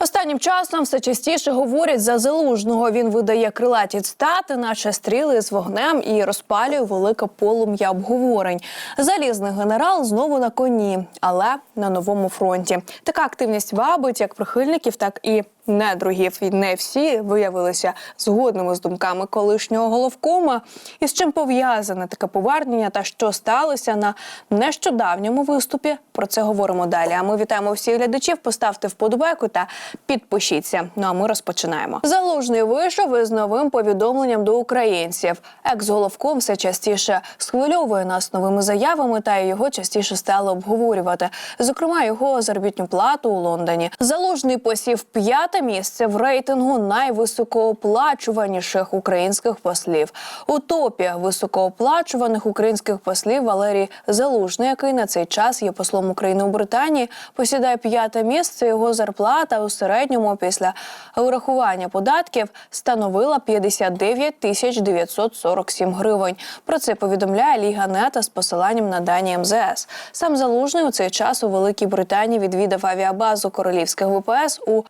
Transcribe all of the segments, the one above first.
Останнім часом все частіше говорять за залужного. Він видає крилаті цитати, наче стріли з вогнем і розпалює велике полум'я обговорень. Залізний генерал знову на коні, але на новому фронті. Така активність вабить як прихильників, так і недругів. І не всі виявилися згодними з думками колишнього головкома. І з чим пов'язане таке повернення та що сталося на нещодавньому виступі. Про це говоримо далі. А ми вітаємо всіх глядачів. Поставте вподобайку та підпишіться. Ну а ми розпочинаємо. Залужний вийшов із новим повідомленням до українців. Екс-головком все частіше схвильовує нас новими заявами, та його частіше стали обговорювати. Зокрема, його заробітну плату у Лондоні. Залужний посів п'яте місце в рейтингу найвисокооплачуваніших українських послів. У топі високооплачуваних українських послів Валерій Залужний, який на цей час є послом України у Британії, посідає п'яте місце. Його зарплата у середньому після урахування податків становила 59 тисяч 947 гривень. Про це повідомляє Ліга Нета з посиланням на дані МЗС. Сам Залужний у цей час у Великій Британії відвідав авіабазу королівських ВПС у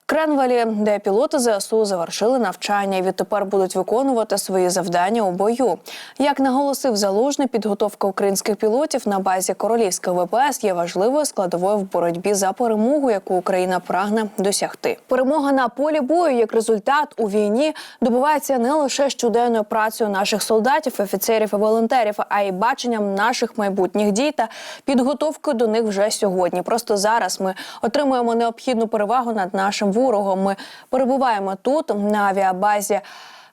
Де пілоти ЗСУ завершили навчання і відтепер будуть виконувати свої завдання у бою. Як наголосив Залужний, підготовка українських пілотів на базі королівських ВПС є важливою складовою в боротьбі за перемогу, яку Україна прагне досягти. Перемога на полі бою як результат у війні добувається не лише щоденною працею наших солдатів, офіцерів і волонтерів, а й баченням наших майбутніх дій та підготовкою до них вже сьогодні. Просто зараз ми отримуємо необхідну перевагу над нашим ворогом. Ми перебуваємо тут на авіабазі.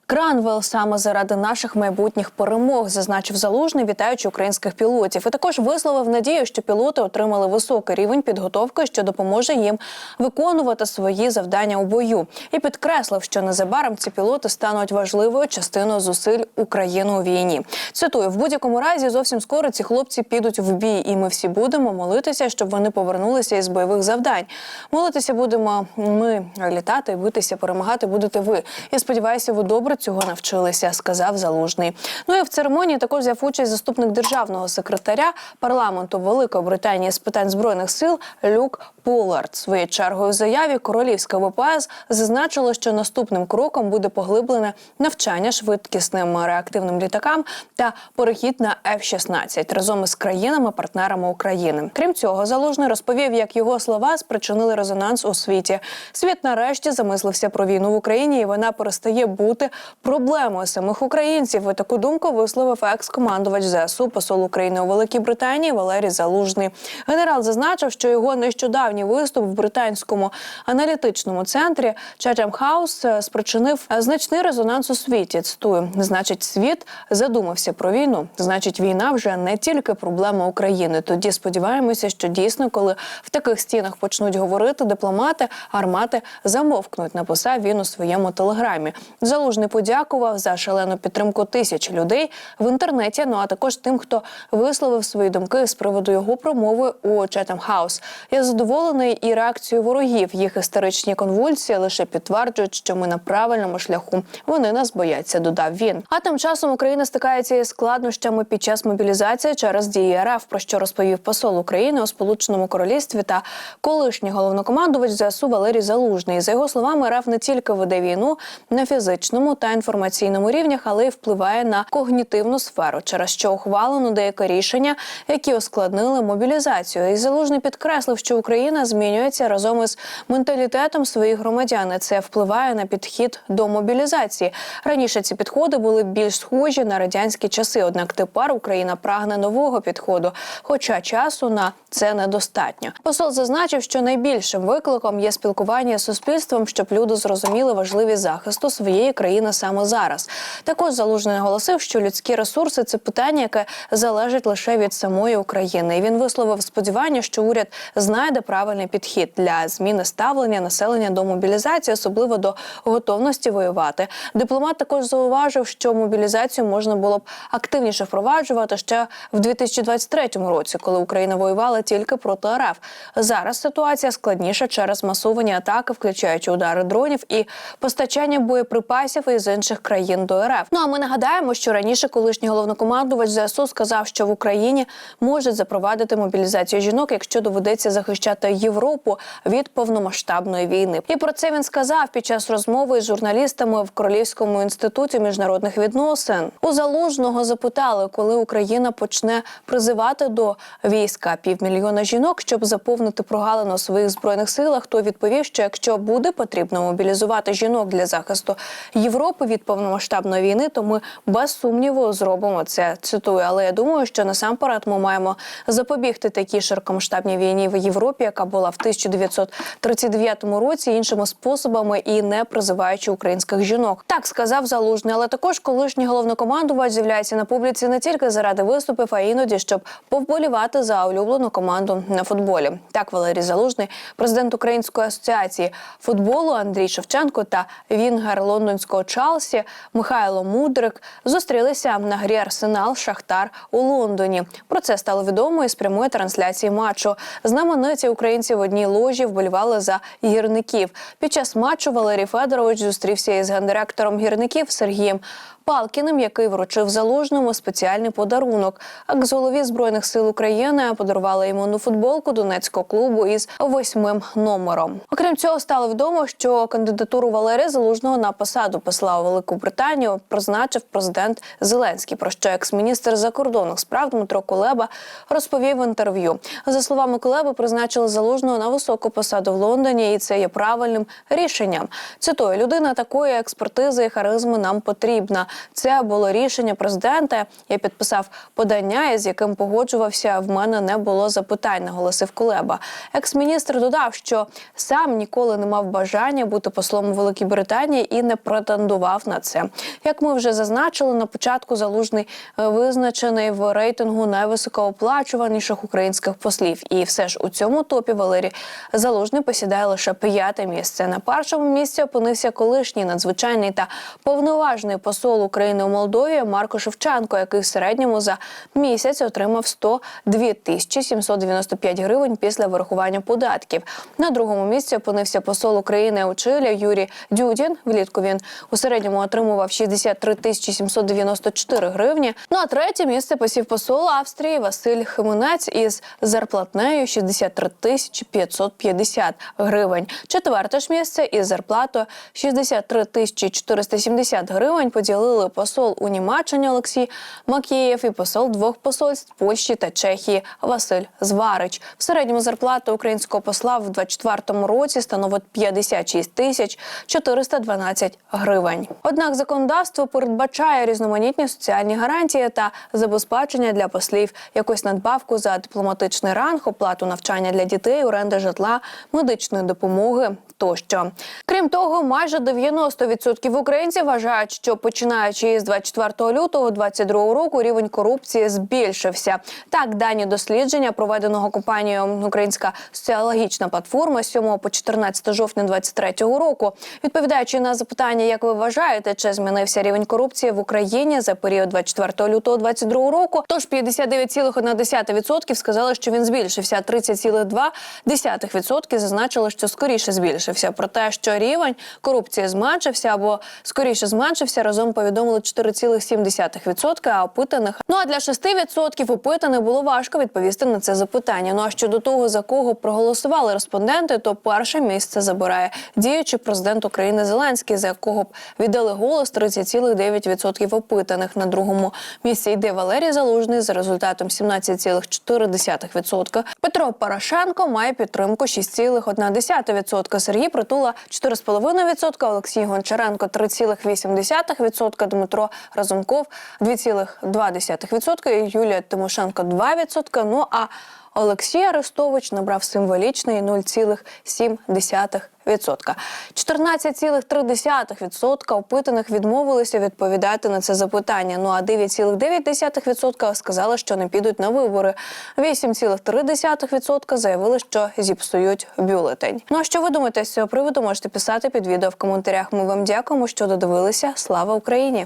Кранвел саме заради наших майбутніх перемог, зазначив залужний, вітаючи українських пілотів. І також висловив надію, що пілоти отримали високий рівень підготовки, що допоможе їм виконувати свої завдання у бою. І підкреслив, що незабаром ці пілоти стануть важливою частиною зусиль України у війні. Цитую в будь-якому разі, зовсім скоро ці хлопці підуть в бій, і ми всі будемо молитися, щоб вони повернулися із бойових завдань. Молитися будемо ми літати, битися, перемагати будете ви. Я сподіваюся, ви добре цього навчилися, сказав Залужний. Ну і в церемонії також взяв участь заступник державного секретаря парламенту Великої Британії з питань збройних сил Люк Полард. Своєю чергою в заяві королівська ВПС зазначило, що наступним кроком буде поглиблене навчання швидкісним реактивним літакам та перехід на F-16 разом із країнами-партнерами України. Крім цього, залужний розповів, як його слова спричинили резонанс у світі. Світ нарешті замислився про війну в Україні, і вона перестає бути проблемою самих українців. І таку думку висловив екс-командувач ЗСУ, посол України у Великій Британії Валерій Залужний. Генерал зазначив, що його нещодавній виступ в британському аналітичному центрі Chatham House спричинив значний резонанс у світі. Цитую, значить, світ задумався про війну. Значить, війна вже не тільки проблема України. Тоді сподіваємося, що дійсно, коли в таких стінах почнуть говорити дипломати, армати замовкнуть. Написав він у своєму телеграмі. Залужний подякував за шалену підтримку тисяч людей в інтернеті. Ну а також тим, хто висловив свої думки з приводу його промови у Chatham House. Я задоволений і реакцією ворогів. Їх історичні конвульсії лише підтверджують, що ми на правильному шляху. Вони нас бояться. Додав він. А тим часом Україна стикається із складнощами під час мобілізації через дії РФ, про що розповів посол України у Сполученому Королівстві та колишній головнокомандувач ЗСУ Валерій Залужний. За його словами, РФ не тільки веде війну на фізичному та інформаційному рівнях, але й впливає на когнітивну сферу, через що ухвалено деяке рішення, які ускладнили мобілізацію. І залужний підкреслив, що Україна змінюється разом із менталітетом своїх громадян. і Це впливає на підхід до мобілізації. Раніше ці підходи були більш схожі на радянські часи. Однак тепер Україна прагне нового підходу, хоча часу на це недостатньо. Посол зазначив, що найбільшим викликом є спілкування з суспільством, щоб люди зрозуміли важливість захисту своєї країни саме зараз. Також залужний наголосив, що людські ресурси це питання, яке залежить лише від самої України. І він висловив сподівання, що уряд знайде правильний підхід для зміни ставлення населення до мобілізації, особливо до готовності воювати. Дипломат також зауважив, що мобілізацію можна було б активніше впроваджувати ще в 2023 році, коли Україна воювала тільки проти РФ. Зараз ситуація складніша через масовані атаки, включаючи удари дронів і постачання боєприпасів і із інших країн до РФ. Ну а ми нагадаємо, що раніше колишній головнокомандувач ЗСУ сказав, що в Україні можуть запровадити мобілізацію жінок, якщо доведеться захищати Європу від повномасштабної війни. І про це він сказав під час розмови з журналістами в Королівському інституті міжнародних відносин. У залужного запитали, коли Україна почне призивати до війська півмільйона жінок, щоб заповнити прогалину своїх збройних силах. То відповів, що якщо буде потрібно мобілізувати жінок для захисту Європи від повномасштабної війни, то ми без сумніву зробимо це. Цитую, але я думаю, що насамперед ми маємо запобігти такій широкомасштабній війні в Європі, яка була в 1939 році іншими способами і не призиваючи українських жінок. Так сказав залужний, але також колишній головнокомандувач з'являється на публіці не тільки заради виступів, а іноді щоб повболівати за улюблену команду на футболі. Так Валерій Залужний, президент Української асоціації футболу Андрій Шевченко та Вінгер лондонського Чалсі Михайло Мудрик зустрілися на грі Арсенал Шахтар у Лондоні. Про це стало відомо із прямої трансляції матчу. Знамениті українці в одній ложі вболівали за гірників. Під час матчу Валерій Федорович зустрівся із гендиректором гірників Сергієм. Палкіним, який вручив залужному спеціальний подарунок. Екс-голові збройних сил України подарували йому футболку донецького клубу із восьмим номером. Окрім цього, стало відомо, що кандидатуру Валерія Залужного на посаду посла у Велику Британію призначив президент Зеленський. Про що екс-міністр закордонних справ Дмитро Кулеба розповів в інтерв'ю. За словами Кулеби, призначили залужного на високу посаду в Лондоні, і це є правильним рішенням. Цитую, людина такої експертизи і харизми нам потрібна. Це було рішення президента. Я підписав подання, із яким погоджувався. В мене не було запитань, наголосив Кулеба. Екс-міністр додав, що сам ніколи не мав бажання бути послом у Великій Британії і не претендував на це. Як ми вже зазначили, на початку залужний е, визначений в рейтингу найвисокооплачуваніших українських послів. І все ж у цьому топі Валерій Залужний посідає лише п'яте місце. На першому місці опинився колишній надзвичайний та повноважний посол України у Молдові Марко Шевченко, який в середньому за місяць отримав 102 тисячі 795 гривень після вирахування податків. На другому місці опинився посол України у Чилі Юрій Дюдін. Влітку він у середньому отримував 63 тисячі 794 гривні. Ну а третє місце посів посол Австрії Василь Хименець із зарплатнею 63 тисячі 550 гривень. Четверте ж місце із зарплатою 63 тисячі 470 гривень поділили посол у Німеччині Олексій Макієв і посол двох посольств Польщі та Чехії Василь Зварич. В середньому зарплата українського посла в 2024 році становить 56 тисяч 412 гривень. Однак законодавство передбачає різноманітні соціальні гарантії та забезпечення для послів, якусь надбавку за дипломатичний ранг, оплату навчання для дітей, оренди житла, медичної допомоги тощо. Крім того, майже 90% українців вважають, що починаючи із 24 лютого 2022 року рівень корупції збільшився. Так, дані дослідження, проведеного компанією Українська соціологічна платформа з 7 по 14 жовтня 2023 року, відповідаючи на запитання, як ви вважаєте, чи змінився рівень корупції в Україні за період 24 лютого 2022 року, тож 59,1% сказали, що він збільшився, а 30,2% зазначили, що скоріше збільшився. Про те, що рівень корупції зменшився або скоріше зменшився, разом повідомили 4,7%, а опитаних. Ну а для 6% опитаних було важко відповісти на це запитання. Ну а щодо того, за кого проголосували респонденти, то перше місце забирає діючий президент України Зеленський, за якого б віддали голос 30,9% опитаних. На другому місці йде Валерій Залужний за результатом 17,4%. Петро Порошенко має підтримку 6,1%. Сергій Притула 4,5%, Олексій Гончаренко 3,8%, Дмитро Разумков 2,2% і Юлія Тимошенко 2%. Ну а Олексій Арестович набрав символічний 0,7%. 14,3% опитаних відмовилися відповідати на це запитання. Ну а 9,9% сказали, що не підуть на вибори. 8,3% заявили, що зіпсують бюлетень. Ну а що ви думаєте з цього приводу? Можете писати під відео в коментарях. Ми вам дякуємо, що додивилися. Слава Україні!